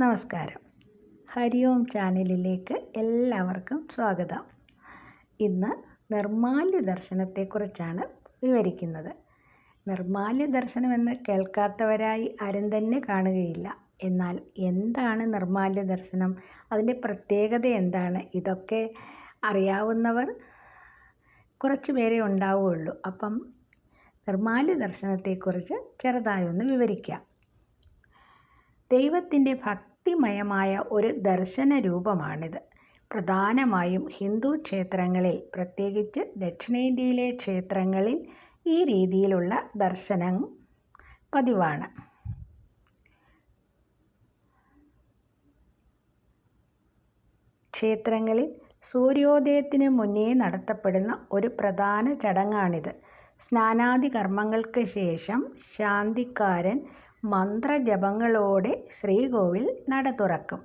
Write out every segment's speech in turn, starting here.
നമസ്കാരം. ഹരിയോം ചാനലിലേക്ക് എല്ലാവർക്കും സ്വാഗതം. ഇന്ന് നിർമാല്യ ദർശനത്തെക്കുറിച്ചാണ് വിവരിക്കുന്നത്. നിർമാല്യ ദർശനമെന്ന് കേൾക്കാത്തവരായി ആരും തന്നെ കാണുകയില്ല. എന്നാൽ എന്താണ് നിർമാല്യ ദർശനം? അതിന്റെ പ്രത്യേകത എന്താണ്? ഇതൊക്കെ അറിയാവുന്നവർ കുറച്ച് പേരെ ഉണ്ടാവുകയുള്ളൂ. അപ്പം നിർമാല്യ ദർശനത്തെക്കുറിച്ച് ചെറുതായൊന്ന് വിവരിക്കാം. ദൈവത്തിന്റെ ഭക്തിമയമായ ഒരു ദർശന രൂപമാണിത് പ്രധാനമായും ഹിന്ദു ക്ഷേത്രങ്ങളിൽ പ്രത്യേകിച്ച് ദക്ഷിണേന്ത്യയിലെ ക്ഷേത്രങ്ങളിൽ ഈ രീതിയിലുള്ള ദർശനം പതിവാണ്. ക്ഷേത്രങ്ങളിൽ സൂര്യോദയത്തിന് മുന്നേ നടത്തപ്പെടുന്ന ഒരു പ്രധാന ചടങ്ങാണിത്. സ്നാനാദി കർമ്മങ്ങൾക്ക് ശേഷം ശാന്തിക്കാരൻ മന്ത്രജപങ്ങളോടെ ശ്രീകോവിൽ നട തുറക്കും.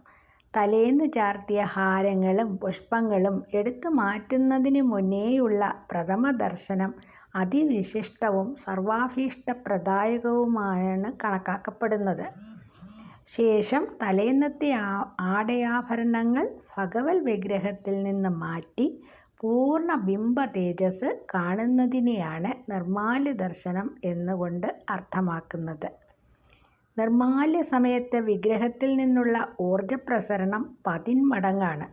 തലേന്ന് ചാർത്തിയ ഹാരങ്ങളും പുഷ്പങ്ങളും എടുത്തു മാറ്റുന്നതിന് മുന്നേയുള്ള പ്രഥമ ദർശനം അതിവിശിഷ്ടവും സർവാഭീഷ്ടപ്രദായകവുമാണ് കണക്കാക്കപ്പെടുന്നത്. ശേഷം തലേന്നത്തെ ആടയാഭരണങ്ങൾ ഭഗവൽ വിഗ്രഹത്തിൽ നിന്ന് മാറ്റി പൂർണ ബിംബ തേജസ് കാണുന്നതിനെയാണ് നിർമാല്യ ദർശനം എന്നുകൊണ്ട് അർത്ഥമാക്കുന്നത്. നിർമാല്യ സമയത്ത് വിഗ്രഹത്തിൽ നിന്നുള്ള ഊർജപ്രസരണം പതിന്മടങ്ങാണ്.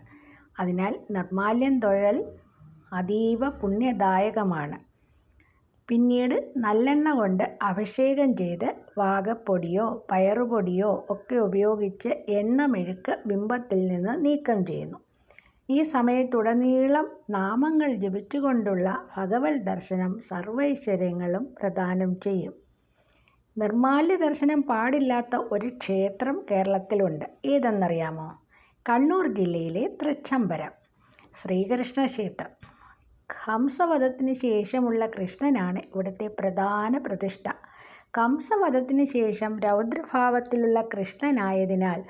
അതിനാൽ നിർമാല്യം തൊഴൽ അതീവ പുണ്യദായകമാണ്. പിന്നീട് നല്ലെണ്ണ കൊണ്ട് അഭിഷേകം ചെയ്ത് വാഗപ്പൊടിയോ പയറുപൊടിയോ ഒക്കെ ഉപയോഗിച്ച് എണ്ണമെഴുക്ക് ബിംബത്തിൽ നിന്ന് നീക്കം ചെയ്യുന്നു. ഈ സമയത്തുടനീളം നാമങ്ങൾ ജപിച്ചുകൊണ്ടുള്ള ഭഗവത് ദർശനം സർവൈശ്വര്യങ്ങളും പ്രദാനം ചെയ്യും. നിർമാല്യ ദർശനം പാടില്ലാത്ത ഒരു ക്ഷേത്രം കേരളത്തിലുണ്ട്. ഏതെന്നറിയാമോ? കണ്ണൂർ ജില്ലയിലെ തൃച്ചംബരം ശ്രീകൃഷ്ണ ക്ഷേത്രം. ഹംസവധത്തിന് ശേഷമുള്ള കൃഷ്ണനാണ് ഇവിടുത്തെ പ്രധാന പ്രതിഷ്ഠ. കംസവധത്തിന് ശേഷം രൗദ്രഭാവത്തിലുള്ള കൃഷ്ണനായതിനാൽ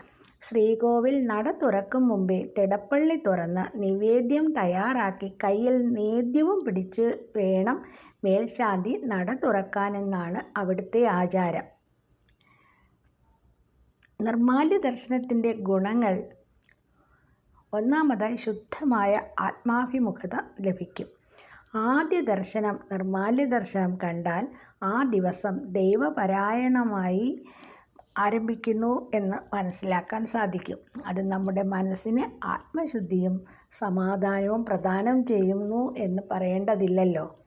ശ്രീകോവിൽ നട തുറക്കും മുമ്പേ തിടപ്പള്ളി തുറന്ന് നിവേദ്യം തയ്യാറാക്കി കയ്യിൽ നേദ്യവും പിടിച്ച് വേണം മേൽശാന്തി നട തുറക്കാനെന്നാണ് അവിടുത്തെ ആചാരം. നിർമാല്യ ദർശനത്തിന്റെ ഗുണങ്ങൾ ഒന്നാമതായി ശുദ്ധമായ ആത്മാഭിമുഖത ലഭിക്കും. ആദ്യ ദർശനം നിർമാല്യ ദർശനം കണ്ടാൽ ആ ദിവസം ദൈവപരായണമായി ആരംഭിക്കുന്നു എന്ന് മനസ്സിലാക്കാൻ സാധിക്കും. അത് നമ്മുടെ മനസ്സിന് ആത്മശുദ്ധിയും സമാധാനവും പ്രദാനം ചെയ്യുന്നു എന്ന് പറയേണ്ടതില്ലല്ലോ.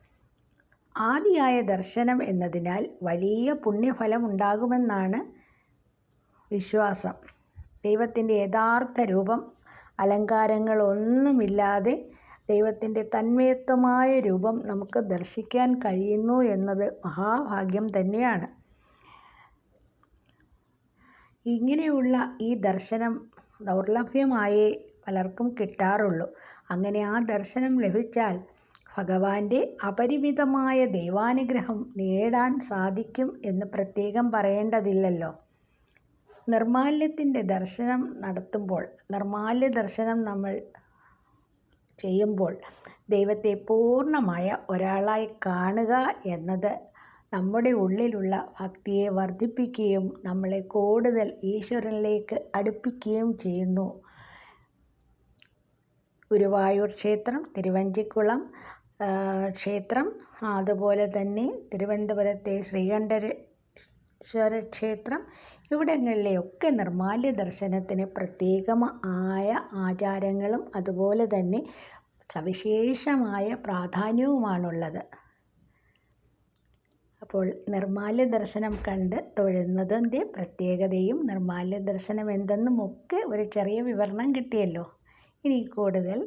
ആദിയായ ദർശനം എന്നതിനാൽ വലിയ പുണ്യഫലം ഉണ്ടാകുമെന്നാണ് വിശ്വാസം. ദൈവത്തിന്റെ യഥാർത്ഥ രൂപം അലങ്കാരങ്ങളൊന്നുമില്ലാതെ ദൈവത്തിന്റെ തന്മയത്വമായ രൂപം നമുക്ക് ദർശിക്കാൻ കഴിയുന്നു എന്നത് മഹാഭാഗ്യം തന്നെയാണ്. ഇങ്ങനെയുള്ള ഈ ദർശനം ദൗർലഭ്യമായേ പലർക്കും കിട്ടാറുള്ളൂ. അങ്ങനെ ആ ദർശനം ലഭിച്ചാൽ ഭഗവാന്റെ അപരിമിതമായ ദൈവാനുഗ്രഹം നേടാൻ സാധിക്കും എന്ന് പ്രത്യേകം പറയേണ്ടതില്ലല്ലോ. നിർമാല്യത്തിന്റെ ദർശനം നടത്തുമ്പോൾ നിർമാല്യ ദർശനം നമ്മൾ ചെയ്യുമ്പോൾ ദൈവത്തെ പൂർണമായ ഒരാളായി കാണുക എന്നത് നമ്മുടെ ഉള്ളിലുള്ള ഭക്തിയെ വർദ്ധിപ്പിക്കുകയും നമ്മളെ കൂടുതൽ ഈശ്വരനിലേക്ക് അടുപ്പിക്കുകയും ചെയ്യുന്നു. ഗുരുവായൂർ ക്ഷേത്രം തിരുവഞ്ചിക്കുളം ക്ഷേത്രം. അതുപോലെ തന്നെ തിരുവനന്തപുരത്തെ ശ്രീകണ്ഠേശ്വര ക്ഷേത്രം ഇവിടങ്ങളിലെയൊക്കെ നിർമാല്യ ദർശനത്തിന് പ്രത്യേകമായ ആചാരങ്ങളും അതുപോലെ തന്നെ സവിശേഷമായ പ്രാധാന്യവുമാണുള്ളത്. അപ്പോൾ നിർമാല്യ ദർശനം കണ്ട് തൊഴുന്നതിന്റെ പ്രത്യേകതയും നിർമാല്യ ദർശനം എന്തെന്നും ഒക്കെ ഒരു ചെറിയ വിവരണം കിട്ടിയല്ലോ. ഇനി കൂടുതൽ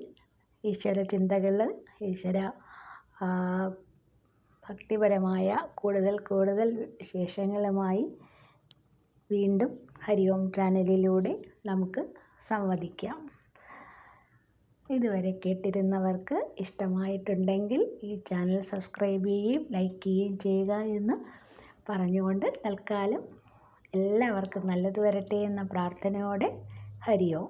ഈശ്വര ചിന്തകൾ ഈശ്വര ഭക്തിപരമായ കൂടുതൽ കൂടുതൽ വിശേഷങ്ങളുമായി വീണ്ടും ഹരിഓം ചാനലിലൂടെ നമുക്ക് സംവദിക്കാം. ഇതുവരെ കേട്ടിരുന്നവർക്ക് ഇഷ്ടമായിട്ടുണ്ടെങ്കിൽ ഈ ചാനൽ സബ്സ്ക്രൈബ് ചെയ്യുകയും ലൈക്ക് ചെയ്യുകയും ചെയ്യുക എന്ന് പറഞ്ഞുകൊണ്ട് തൽക്കാലം എല്ലാവർക്കും നല്ലത് വരട്ടെ എന്ന പ്രാർത്ഥനയോടെ ഹരിഓം